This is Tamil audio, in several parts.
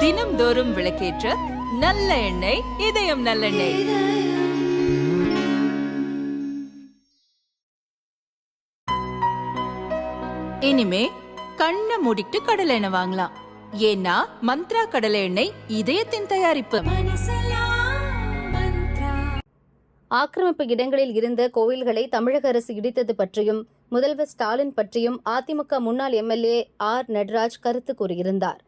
தினம்தோறும் விளக்கேற்ற நல்ல எண்ணெய் இதயம் நல்லெண்ணெய். இனிமே கண்ணை மூடிட்டு கடலை எண்ணெய் வாங்கலாம். ஏன்னா மந்த்ரா கடலை எண்ணெய் இதயத்தின் தயாரிப்பு. ஆக்கிரமிப்பு இடங்களில் இருந்த கோவில்களை தமிழக அரசு இடித்தது பற்றியும் முதல்வர் ஸ்டாலின் பற்றியும் அதிமுக முன்னாள் எம்எல்ஏ ஆர் நடராஜ் கருத்து கூறியிருந்தார்.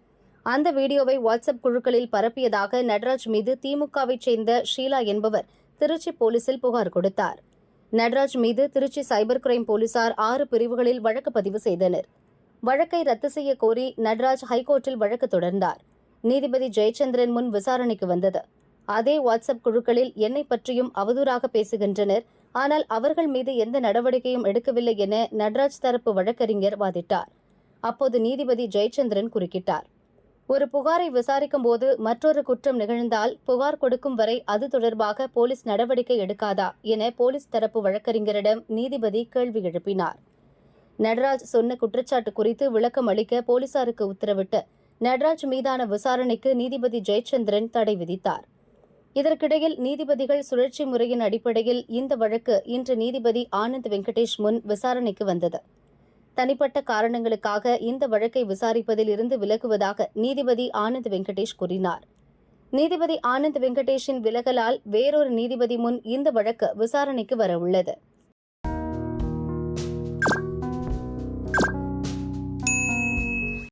அந்த வீடியோவை வாட்ஸ்அப் குழுக்களில் பரப்பியதாக நடராஜ் மீது திமுகவைச் சேர்ந்த ஷீலா என்பவர் திருச்சி போலீசில் புகார் கொடுத்தார். நடராஜ் மீது திருச்சி சைபர் கிரைம் போலீசார் ஆறு பிரிவுகளில் வழக்கு பதிவு செய்தனர். வழக்கை ரத்து செய்ய கோரி நடராஜ் ஹைகோர்ட்டில் வழக்கு தொடர்ந்தார். நீதிபதி ஜெயச்சந்திரன் முன் விசாரணைக்கு வந்தது. அதே வாட்ஸ்அப் குழுக்களில் என்னை பற்றியும் அவதூறாக பேசுகின்றனர். ஆனால் அவர்கள் மீது எந்த நடவடிக்கையும் எடுக்கவில்லை என நடராஜ் தரப்பு வழக்கறிஞர் வாதிட்டார். அப்போது நீதிபதி ஜெயச்சந்திரன் குறுக்கிட்டார். ஒரு புகாரை விசாரிக்கும் போது மற்றொரு குற்றம் நிகழ்ந்தால் புகார் கொடுக்கும் வரை அது தொடர்பாக போலீஸ் நடவடிக்கை எடுக்காதா என போலீஸ் தரப்பு வழக்கறிஞரிடம் நீதிபதி கேள்வி எழுப்பினார். நடராஜ் சொன்ன குற்றச்சாட்டு குறித்து விளக்கம் அளிக்க போலீசாருக்கு உத்தரவிட்டு நடராஜ் மீதான விசாரணைக்கு நீதிபதி ஜெயச்சந்திரன் தடை விதித்தார். இதற்கிடையில் நீதிபதிகள் சுழற்சி முறையின் அடிப்படையில் இந்த வழக்கு இன்று நீதிபதி ஆனந்த் வெங்கடேஷ் முன் விசாரணைக்கு வந்தது. தனிப்பட்ட காரணங்களுக்காக இந்த வழக்கை விசாரிப்பதில் இருந்து விலகுவதாக நீதிபதி ஆனந்த் வெங்கடேஷ் கூறினார். நீதிபதி ஆனந்த் வெங்கடேஷின் விலகலால் வேறொரு நீதிபதி முன் இந்த வழக்கு விசாரணைக்கு வரவுள்ளது.